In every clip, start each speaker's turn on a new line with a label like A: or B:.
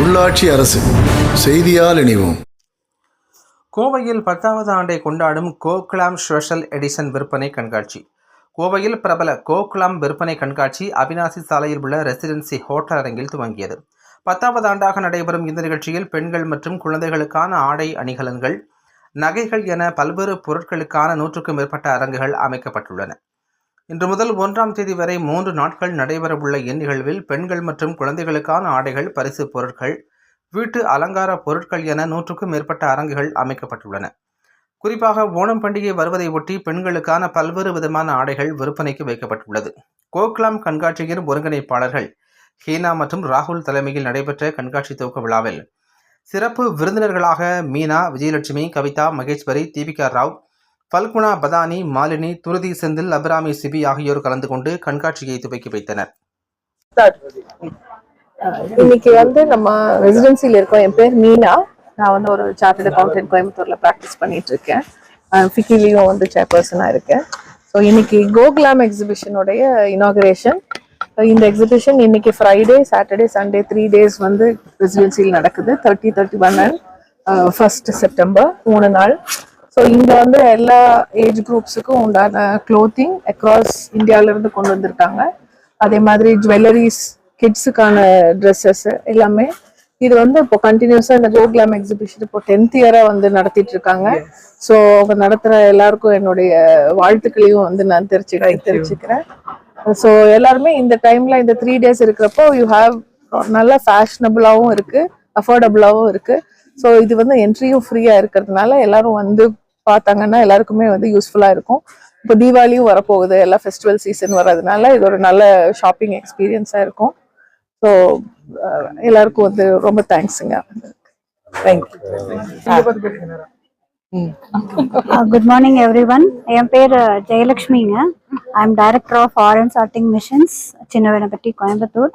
A: உள்ளாட்சி அரசு. செய்தியால் இணைவோம்.
B: கோவையில் பத்தாவது ஆண்டை கொண்டாடும் கோக்லாம் ஸ்பெஷல் எடிஷன் விற்பனை கண்காட்சி. கோவையில் பிரபல கோக்லாம் விற்பனை கண்காட்சி அவினாசி சாலையில் உள்ள ரெசிடென்சி ஹோட்டல் அரங்கில் துவங்கியது. பத்தாவது ஆண்டாக நடைபெறும் இந்த நிகழ்ச்சியில் பெண்கள் மற்றும் குழந்தைகளுக்கான ஆடை அணிகலன்கள் நகைகள் என பல்வேறு பொருட்களுக்கான நூற்றுக்கும் மேற்பட்ட அரங்குகள் அமைக்கப்பட்டுள்ளன. இன்று முதல் ஒன்றாம் தேதி வரை மூன்று நாட்கள் நடைபெறவுள்ள இந்நிகழ்வில் பெண்கள் மற்றும் குழந்தைகளுக்கான ஆடைகள் பரிசு பொருட்கள் வீட்டு அலங்கார பொருட்கள் என நூற்றுக்கும் மேற்பட்ட அரங்குகள் அமைக்கப்பட்டுள்ளன. குறிப்பாக ஓணம் பண்டிகை வருவதை ஒட்டி பெண்களுக்கான பல்வேறு விதமான ஆடைகள் விற்பனைக்கு வைக்கப்பட்டுள்ளது. கோக்லாம் கண்காட்சியின் ஒருங்கிணைப்பாளர்கள் ஹீனா மற்றும் ராகுல் தலைமையில் நடைபெற்ற கண்காட்சி துவக்க விழாவில் சிறப்பு விருந்தினர்களாக மீனா விஜயலட்சுமி கவிதா மகேஸ்வரி தீபிகா ராவ் பல்குணா பதானி மாலினி துருதி செந்தில் அபிராமி சிபி ஆகியோர் கலந்து கொண்டு கண்காட்சியை துவக்கி வைத்தனர்.
C: இன்னைக்கு வந்து நம்ம ரெசிடென்சியில் இருக்கோம். என் பேர் மீனா. நான் வந்து ஒரு சார்ட்டர்ட் அக்கௌண்டன்ட் கோயம்புத்தூர்ல ப்ராக்டிஸ் பண்ணிட்டு இருக்கேன். ஃபிக்கிலையும் வந்து சேர்பர்சனா இருக்கேன். ஸோ இன்னைக்கு கோகுலாம் எக்ஸிபிஷனுடைய இனாகரேஷன் இந்த எக்ஸிபிஷன் இன்னைக்கு Friday Saturday Sunday three days வந்து ரெசிடென்சியில் நடக்குது. Thirty thirty one and first September மூணு நாள். ஸோ இங்க வந்து எல்லா ஏஜ் குரூப்ஸுக்கும் உண்டான க்ளோத்திங் அக்ராஸ் இந்தியாவிலேருந்து கொண்டு வந்திருக்காங்க. அதே மாதிரி ஜுவல்லரிஸ் கிட்ஸுக்கான ட்ரெஸ்ஸஸ் எல்லாமே. இது வந்து இப்போ கண்டினியூஸா இந்த கோகுலாம் எக்ஸிபிஷன் இப்போ டென்த் இயரா வந்து நடத்திட்டு இருக்காங்க. ஸோ அவங்க நடத்துற எல்லாருக்கும் என்னுடைய வாழ்த்துக்களையும் வந்து நான் தெரிச்சு தெரிச்சுக்கிறேன் ஸோ எல்லாருமே இந்த டைம்ல இந்த த்ரீ டேஸ் இருக்கிறப்போ யூ ஹாவ் நல்ல ஃபேஷனபிளாகவும் இருக்கு அஃபோர்டபுளாகவும் இருக்கு. ஸோ இது வந்து என்ட்ரியும் ஃப்ரீயா இருக்கிறதுனால எல்லாரும் வந்து பார்த்தாங்கன்னா எல்லாருக்குமே வந்து யூஸ்ஃபுல்லா இருக்கும். இப்போ தீபாவளியும் வரப்போகுது. எல்லா ஃபெஸ்டிவல் சீசன் வர்றதுனால இது ஒரு நல்ல ஷாப்பிங் எக்ஸ்பீரியன்ஸாக இருக்கும். ஸோ எல்லாருக்கும் வந்து ரொம்ப தேங்க்ஸுங்க
D: குட் மார்னிங் எவ்ரி ஒன் என் பேர் ஜெயலக்ஷ்மிங்க I am director of Aran charting machines Chinnavenappatti Coimbatore.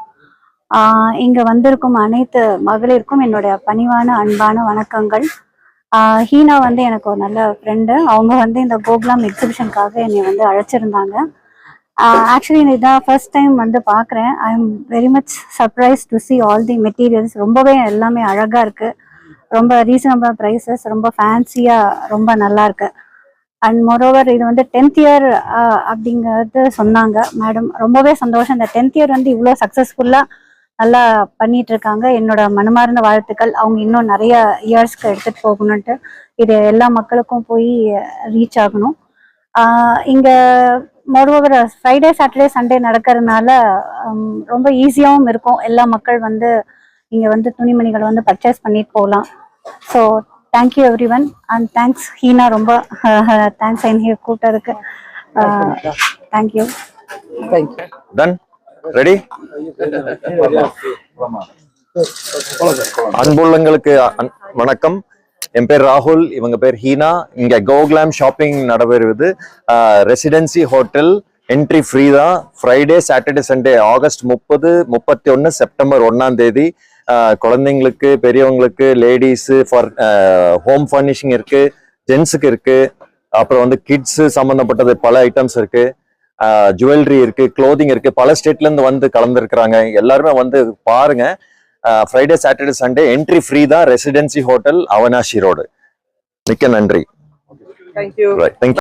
D: இங்கே வந்திருக்கும் அனைத்து மகளிருக்கும் என்னுடைய பணிவான அன்பான வணக்கங்கள். ஹீனா வந்து எனக்கு ஒரு நல்ல ஃப்ரெண்டு அவங்க வந்து இந்த கோகுலாம் எக்ஸிபிஷனுக்காக என்னை வந்து அழைச்சிருந்தாங்க. ஆக்சுவலி இதான் ஃபர்ஸ்ட் டைம் வந்து பார்க்குறேன் I am very much surprise to see all the materials ரொம்பவே எல்லாமே அழகாக இருக்குது ரொம்ப ரீசனபிள் ப்ரைஸஸ் ரொம்ப ஃபேன்சியாக ரொம்ப நல்லா இருக்கு. அண்ட் மோரோவர் இது வந்து டென்த் இயர் அப்படிங்கிறது சொன்னாங்க. மேடம் ரொம்பவே சந்தோஷம். இந்த டென்த் இயர் வந்து இவ்வளோ சக்ஸஸ்ஃபுல்லாக நல்லா பண்ணிட்டு இருக்காங்க என்னோட மனமார்ந்த வாழ்த்துக்கள். அவங்க இன்னும் நிறைய இயர்ஸ்க்கு எடுத்துட்டு போகணுன்ட்டு இது எல்லா மக்களுக்கும் போய் ரீச் ஆகணும். இங்க மொரோவர் ஃப்ரைடே சாட்டர்டே சண்டே நடக்கிறதுனால ரொம்ப ஈஸியாகவும் இருக்கும். எல்லா மக்கள் வந்து இங்க வந்து துணிமணிகளை வந்து பர்ச்சேஸ் பண்ணிட்டு போகலாம். So thank you everyone and thanks Heena ரொம்ப தேங்க்ஸ் ஐன் கூட்டதுக்கு தேங்க்யூ
C: தேங்க்யூ
E: டன் ரெடி அன்புள்ளங்களுக்கு அன்- வணக்கம். என் பேர் ராகுல் இவங்க பேர் ஹீனா. இங்க கோகுலாம் ஷாப்பிங் நடைபெறுவது ரெசிடென்சி ஹோட்டல் என்ட்ரி ஃப்ரீ தான். ஃப்ரைடே சாட்டர்டே சண்டே ஆகஸ்ட் முப்பது முப்பத்தி ஒன்று செப்டம்பர் ஒன்னாம் தேதி. குழந்தைங்களுக்கு பெரியவங்களுக்கு லேடிஸு ஃபார் ஹோம் ஃபர்னிஷிங் இருக்கு ஜென்ஸுக்கு இருக்கு. அப்புறம் வந்து கிட்ஸ் சம்பந்தப்பட்டது பல ஐட்டம்ஸ் இருக்கு. ஜுவல்லரி இருக்கு க்ளோதிங் இருக்கு. பல ஸ்டேட்ல இருந்து வந்து கலந்துருக்கிறாங்க. எல்லாருமே வந்து பாருங்க. Friday Saturday Sunday entry free தான் ரெசிடென்சி ஹோட்டல் அவனாஷி ரோடு மிக்க நன்றி.
C: Thank you